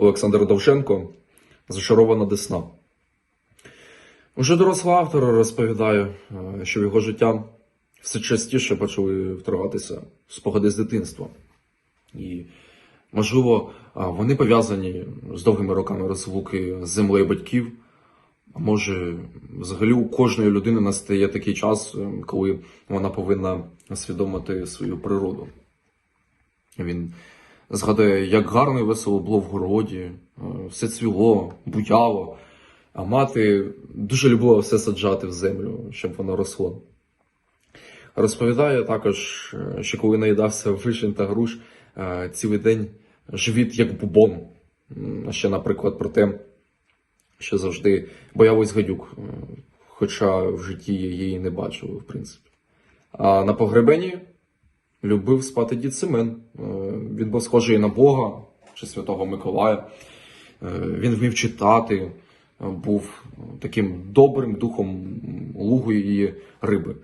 Олександр Довженко Зачарована Десна. Уже дорослий автор розповідає, е, що в його життя все частіше почали вторгатися спогади з дитинства. І, можливо, вони пов'язані з довгими роками розлуки з землею батьків. А може, взагалі у кожної людини настає такий час, е, коли вона повинна усвідомити свою природу. Він згадує, як гарно і весело було в городі, е, все цвіло, буяло, а мати дуже любила все саджати в землю, щоб воно росло. Розповідає також, е, що коли наїдався вишень та груш, е, цілий день живіт як бубон. Ще, наприклад, про те, що завжди боялась гадюк, хоча в житті її не бачили, в принципі. А на погребенні любив спати дід Семен. Він був схожий на Бога чи Святого Миколая. Е, Він вмів читати, е, був таким добрим духом лугу і риби.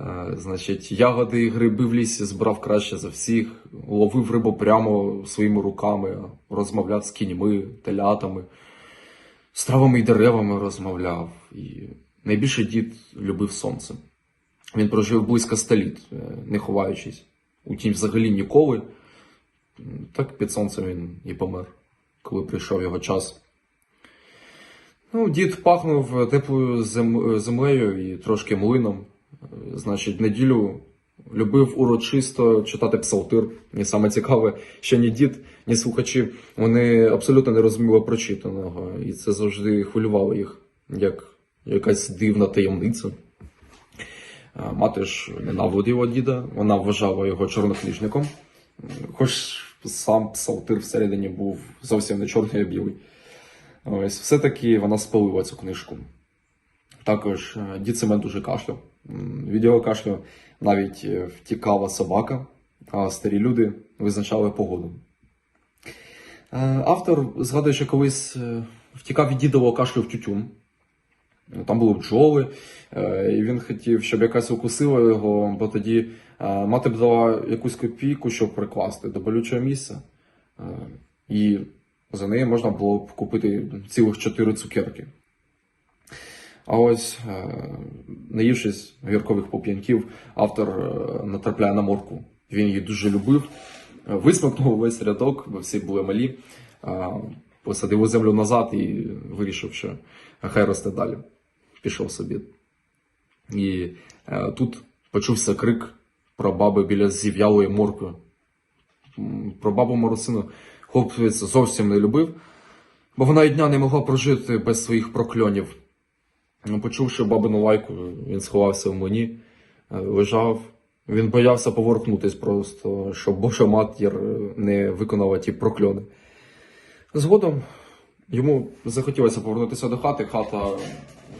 Е, Значить, ягоди і гриби в лісі збирав краще за всіх, ловив рибу прямо своїми руками, розмовляв з кіньми, телятами, з травами і деревами розмовляв. І найбільше дід любив сонце. Він прожив близько ста літ, е, не ховаючись. Утім, взагалі ніколи. Так під сонцем він і помер, коли прийшов його час. Ну, дід пахнув теплою землею і трошки млином. Значить, неділю любив урочисто читати псалтир. І саме цікаве, що ні дід, ні слухачі вони абсолютно не розуміли прочитаного, і це завжди хвилювало їх, як якась дивна таємниця. Мати ж ненавиділа діда, вона вважала його чорнокнижником, хоч сам псалтир всередині був зовсім не чорний, а білий. Ось, все-таки вона спалила цю книжку. Також е, дід Семен дуже кашляв. Від його кашлю навіть е, втікала собака, а старі люди визначали погоду. Е, Автор згадує, що колись втікав від дідового кашлю в тютюн. Там були бджоли, і він хотів, щоб якась укусила його, бо тоді мати б дала якусь копійку, щоб прикласти до болючого місця. Е, І за неї можна було б купити цілих чотири цукерки. А ось, е, наївшись гіркових поп'янків, автор е, натрапляє на морку. Він її дуже любив, е, висмикнув весь рядок, бо всі були малі, е, посадив у землю назад і вирішив, що хай росте далі. Пішов собі. І е, тут почувся крик про баби біля зів'ялої моркви. М, Про бабу Марусину хлопець зовсім не любив, бо вона і дня не могла прожити без своїх прокльонів. Ну, Почувши бабину лайку, він сховався в мені, е, лежав. Він боявся поворухнутись просто, щоб Божа матір не виконала ті прокльони. Згодом йому захотілося повернутися до хати. Хата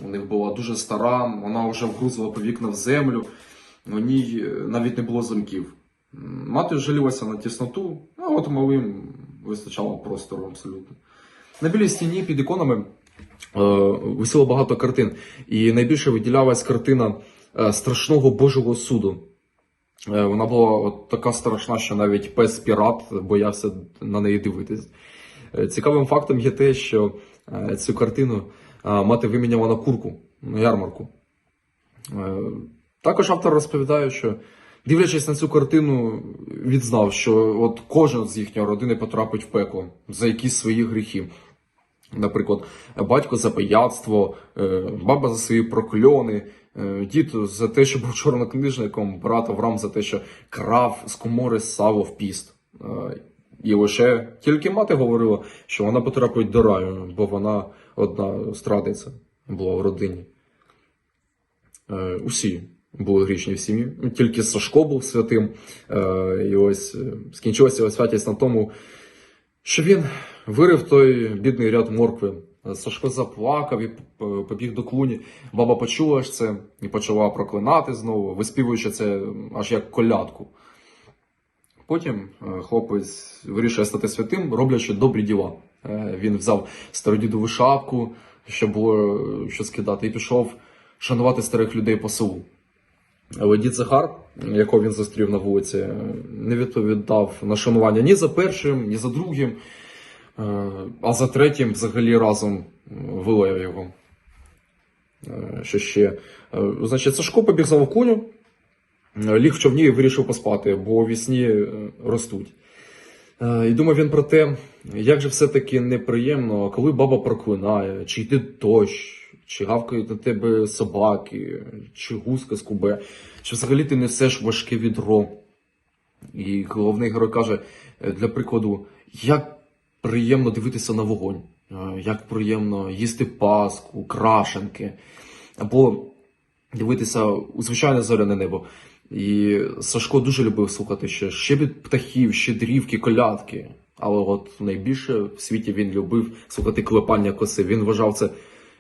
у них була дуже стара, вона вже вгрузила по вікна в землю, у ній е, навіть не було замків. Мати жалілася на тісноту, а от малим вистачало простору абсолютно. На білій стіні під іконами е, висіло багато картин, і найбільше виділялась картина е, страшного Божого суду. Е, Вона була от така страшна, що навіть пес пірат боявся на неї дивитись. Е, Цікавим фактом є те, що е, цю картину е, мати виміняла на курку на ярмарку. Е, Також автор розповідає, що дивлячись на цю картину, відзнав, що от кожен з їхньої родини потрапить в пекло за якісь свої гріхи. Наприклад, батько за пияцтво, е, баба за свої прокльони, е, дід за те, що був чорнокнижником, брат Авраам за те, що крав з комори сало в піст. Е, І лише тільки мати говорила, що вона потрапить до раю, бо вона одна страдиця була в родині. Усі були грішні в сім'ї. Тільки Сашко був святим. Е, І ось е, скінчилася святість на тому, що він вирив той бідний ряд моркви. Сашко заплакав і побіг до клуні. Баба почула ж це і почала проклинати знову, виспівуючи це аж як колядку. Потім е, хлопець вирішує стати святим, роблячи добрі діла. Е, Він взяв стародідову шапку, щоб було е, що скидати, і пішов шанувати старих людей по селу. Дід Захар, якого він зустрів на вулиці, не відповідав на шанування ні за першим, ні за другим. Е, А за третім взагалі разом вилаяв його. Е, Що ще? Е, Значить, Сашко побіг за Вовкуню, е, ліг в човні і вирішив поспати, бо вісні ростуть. І думав він про те, як же все-таки неприємно, коли баба проклинає, чи йде дощ, чи гавкають на тебе собаки, чи гуска скубе, чи взагалі ти несеш важке відро. І головний герой каже, е, для прикладу, як приємно дивитися на вогонь, е, як приємно їсти паску, крашенки, або дивитися у звичайне зоряне небо. І Сашко дуже любив слухати ще щебіт птахів, щедрівки, колядки. Але от найбільше в світі він любив слухати клепання коси. Він вважав це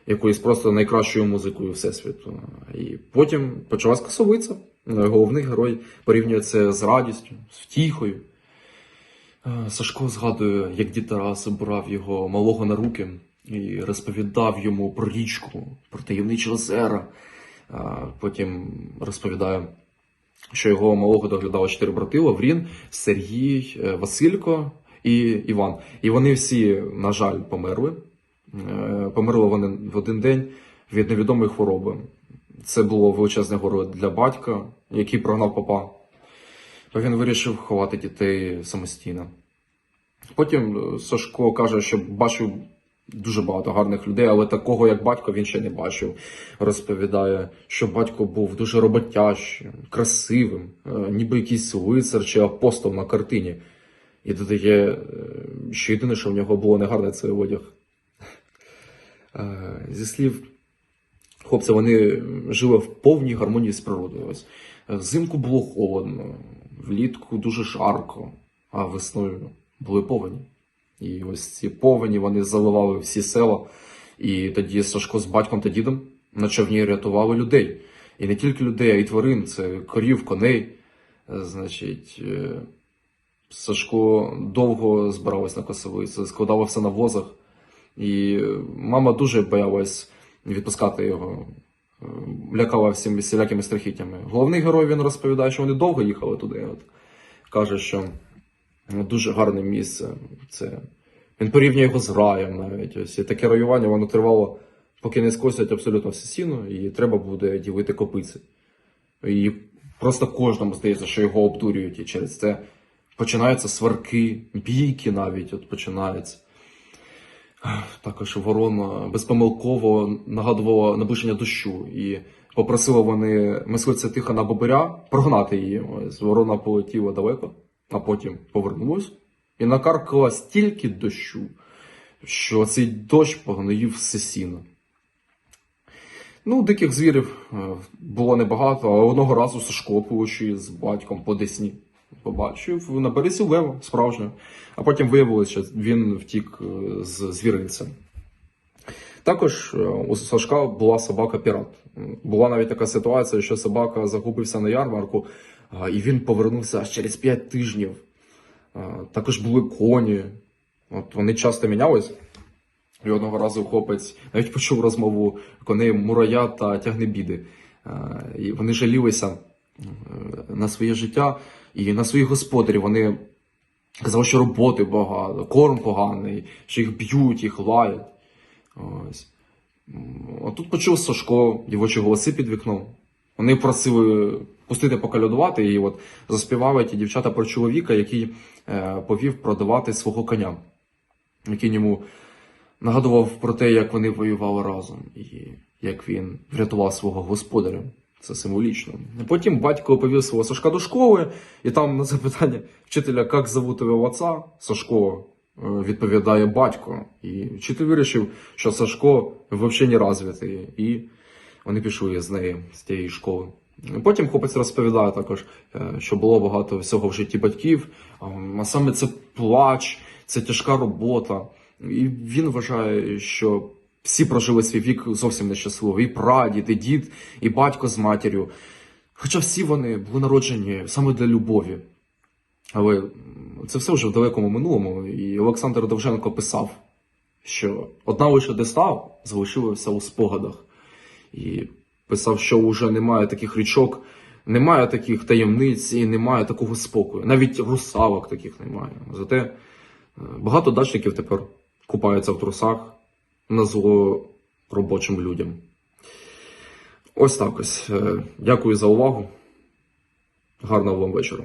якоюсь просто найкращою музикою всесвіту. І потім почалась косовиця. Головний герой порівнює це з радістю, з втіхою. Е, Сашко згадує, як дід Тарас брав його малого на руки і розповідав йому про річку, про таємничі озера. Е, Потім розповідає, що його малого доглядало чотири брати Лаврін, Сергій, е, Василько і Іван. І вони всі, на жаль, померли. Е, Померли вони в один день від невідомої хвороби. Це було величезне горе для батька, який прогнав папа. То він вирішив ховати дітей самостійно. Потім е, Сашко каже, що бачив дуже багато гарних людей, але такого, як батько, він ще не бачив. Розповідає, що батько був дуже роботящим, красивим, е, ніби якийсь лицар чи апостол на картині. І додає, що єдине, що в нього було негарне, це одяг. Е, Зі слів хлопця, вони жили в повній гармонії з природою. Ось е, взимку було холодно, влітку дуже жарко, а весною були повені. І ось ці повені вони заливали всі села. І тоді Сашко з батьком та дідом на човні рятували людей. І не тільки людей, а й тварин, це корів, коней. Е, Значить, Сашко довго збиралась на косовиці, складала все на возах. І мама дуже боялась відпускати його, е, лякала всім всілякими страхіттями. Головний герой він розповідає, що вони довго їхали туди. От. Каже, що дуже гарне місце. Це... Він порівнює його з раєм навіть. Ось. І таке раювання воно тривало, поки не скосять абсолютно все сіно, і треба буде ділити копиці. І просто кожному здається, що його обдурюють, і через це починаються сварки, бійки навіть от починаються. Також ворона безпомилково нагадувала наближення дощу і попросила вони мисливця Тихона Бобиря прогнати її. Ось ворона полетіла далеко, а потім повернулась і накаркала стільки дощу, що цей дощ погноїв все сіно. Ну, диких звірів е, було небагато, але одного разу Сашко, площі з батьком по Десні, побачив на березі лева справжнього. А потім виявилося, що він втік е, з звіринцем. Також е, у Сашка була собака-пірат. Була навіть така ситуація, що собака загубився на ярмарку, і він повернувся аж через 5 тижнів. Також були коні. От вони часто мінялись. І одного разу хлопець навіть почув розмову коней Мурая та Тягнебіди. Е, І вони жалілися е, на своє життя і на своїх господарів. Вони казали, що роботи багато, корм поганий, що їх б'ють, їх лаять. Ось. А тут почув Сашко дівочі голоси під вікном. Вони просили пустити покалядувати, і от заспівали ті дівчата про чоловіка, який е, повів продавати свого коня, який йому нагадував про те, як вони воювали разом, і як він врятував свого господаря. Це символічно. Потім батько повів свого Сашка до школи, і там на запитання вчителя, як зовут твого отца, Сашко е, відповідає батько. І вчитель вирішив, що Сашко взагалі не розвитий, і вони пішли з неї, з тієї школи. Потім хлопець розповідає також, е, що було багато всього в житті батьків, а саме це плач, це тяжка робота. І він вважає, що всі прожили свій вік зовсім нещасливо. І прадід, і дід, і батько з матір'ю. Хоча всі вони були народжені саме для любові. Але це все вже в далекому минулому. І Олександр Довженко писав, що одна лише десна залишилася у спогадах. І писав, що вже немає таких річок, немає таких таємниць і немає такого спокою. Навіть русалок таких немає. Зате Багато дачників тепер купаються в трусах на зло робочим людям. Ось так ось. Е, Дякую за увагу. Гарного вам вечора.